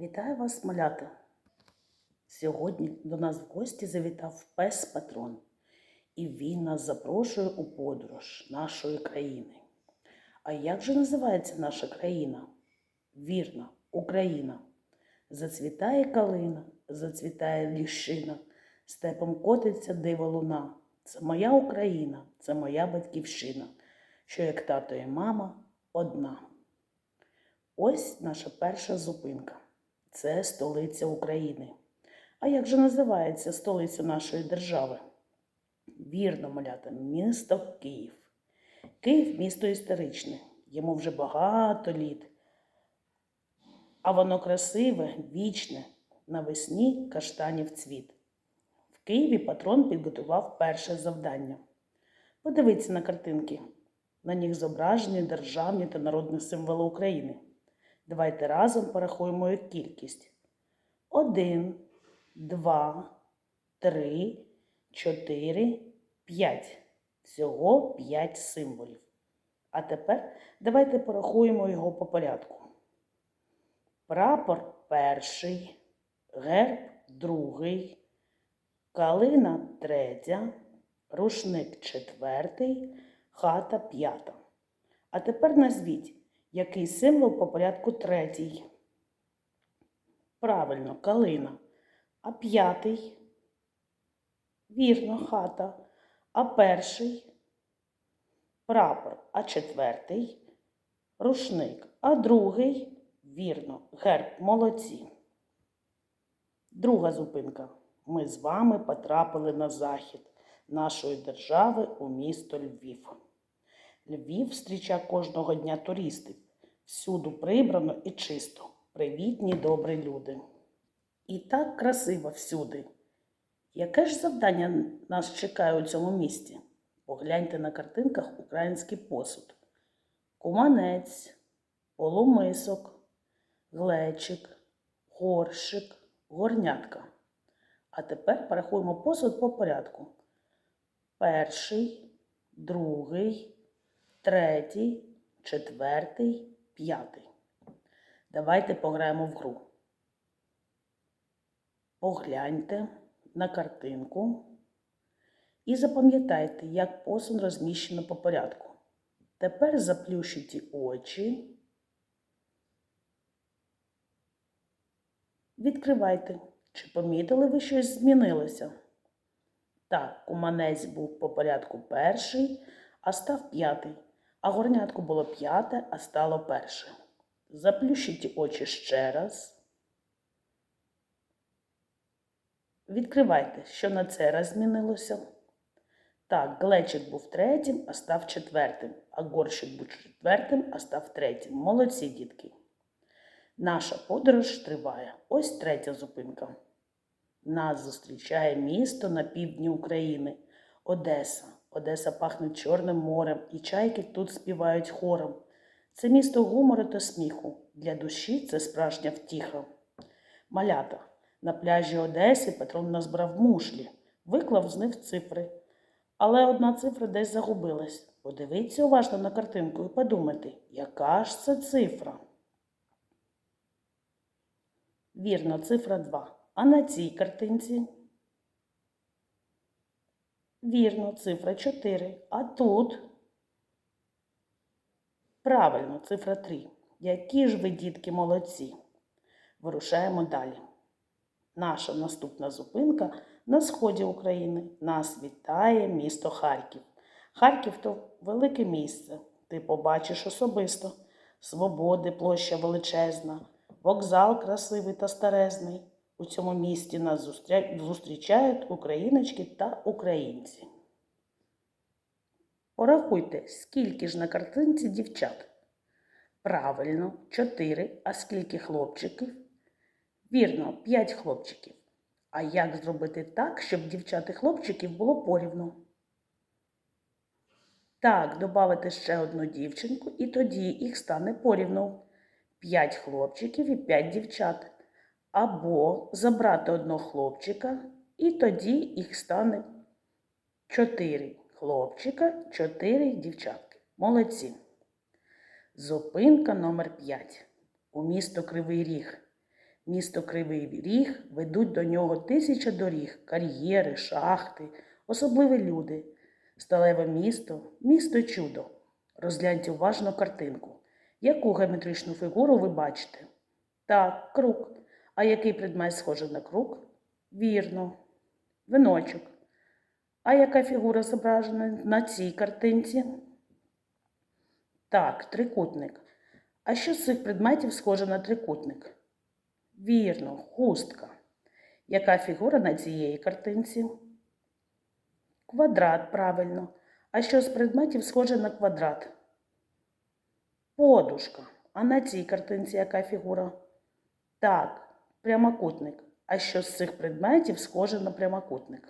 Вітаю вас, малята! Сьогодні до нас в гості завітав пес патрон, і він нас запрошує у подорож нашої країни. А як же називається наша країна? Вірно, Україна. Зацвітає калина, зацвітає ліщина, степом котиться диво луна. Це моя Україна, це моя батьківщина, що як тато і мама одна. Ось наша перша зупинка. Це столиця України. А як же називається столиця нашої держави? Вірно, малята, місто Київ. Київ місто історичне, йому вже багато літ. А воно красиве, вічне, навесні каштанів цвіт. В Києві патрон підготував перше завдання. Подивіться на картинки. На них зображені державні та народні символи України. Давайте разом порахуємо їх кількість. Один, два, три, чотири, п'ять. Всього п'ять символів. А тепер давайте порахуємо його по порядку. Прапор перший, герб другий, калина третя, рушник четвертий, хата п'ята. А тепер назвіть, який символ по порядку третій. Правильно, калина. А п'ятий. Вірно, хата. А перший прапор, а четвертий рушник, а другий вірно, герб молодці. Друга зупинка. Ми з вами потрапили на захід нашої держави у місто Львів. Львів зустрічає кожного дня туристів. Всюду прибрано і чисто. Привітні добрі люди. І так красиво всюди. Яке ж завдання нас чекає у цьому місті? Погляньте на картинках український посуд. Куманець, полумисок, глечик, горшик, горнятка. А тепер порахуємо посуд по порядку. Перший, другий, третій, четвертий, п'ятий. Давайте пограємо в гру. Погляньте на картинку і запам'ятайте, як посуд розміщено по порядку. Тепер заплющіть очі. Відкривайте, чи помітили ви щось змінилося? Так, куманець був по порядку перший, а став п'ятий, а горнятку було п'яте, а стало перше. Заплющіть очі ще раз. Відкривайте, що на цей раз змінилося. Так, глечик був третім, а став четвертим, а горщик був четвертим, а став третім. Молодці, дітки. Наша подорож триває. Ось третя зупинка. Нас зустрічає місто на півдні України Одеса. Одеса пахне Чорним морем, і чайки тут співають хором. Це місто гумору та сміху. Для душі це справжня втіха. Малята. На пляжі Одеси Петрон назбрав мушлі, виклав з них цифри. Але одна цифра десь загубилась. Подивіться уважно на картинку і подумайте, яка ж це цифра? Вірно, цифра 2. А на цій картинці? Вірно, цифра 4. А тут? Правильно, цифра 3. Які ж ви, дітки, молодці? Вирушаємо далі. Наша наступна зупинка на сході України. Нас вітає місто Харків. Харків то велике місце. Ти побачиш особисто. Свободи, площа величезна, вокзал красивий та старезний. У цьому місті нас зустрічають україночки та українці. Порахуйте, скільки ж на картинці дівчат. Правильно, чотири. А скільки хлопчиків? Вірно, п'ять хлопчиків. А як зробити так, щоб дівчат і хлопчиків було порівну? Так, додати ще одну дівчинку, і тоді їх стане порівну. П'ять хлопчиків і п'ять дівчат. Або забрати одного хлопчика, і тоді їх стане чотири хлопчика, чотири дівчатки. Молодці. Зупинка номер 5 у місто Кривий Ріг. Місто Кривий Ріг ведуть до нього тисяча доріг, кар'єри, шахти, особливі люди. Сталеве місто, місто чудо. Розгляньте уважно картинку. Яку геометричну фігуру ви бачите? Так, круг. А який предмет схожий на круг? Вірно. Виночок. А яка фігура зображена на цій картинці? Так, трикутник. А що з цих предметів схоже на трикутник? Вірно, хустка. Яка фігура на цієї картинці? Квадрат, правильно. А що з предметів схоже на квадрат? Подушка. А на цій картинці яка фігура? Так, прямокутник. А що з цих предметів схоже на прямокутник?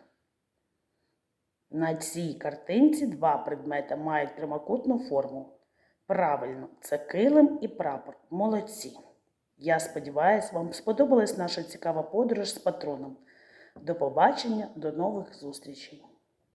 На цій картинці два предмети мають прямокутну форму. Правильно, це килим і прапор. Молодці. Я сподіваюся, вам сподобалась наша цікава подорож з патроном. До побачення, до нових зустрічей!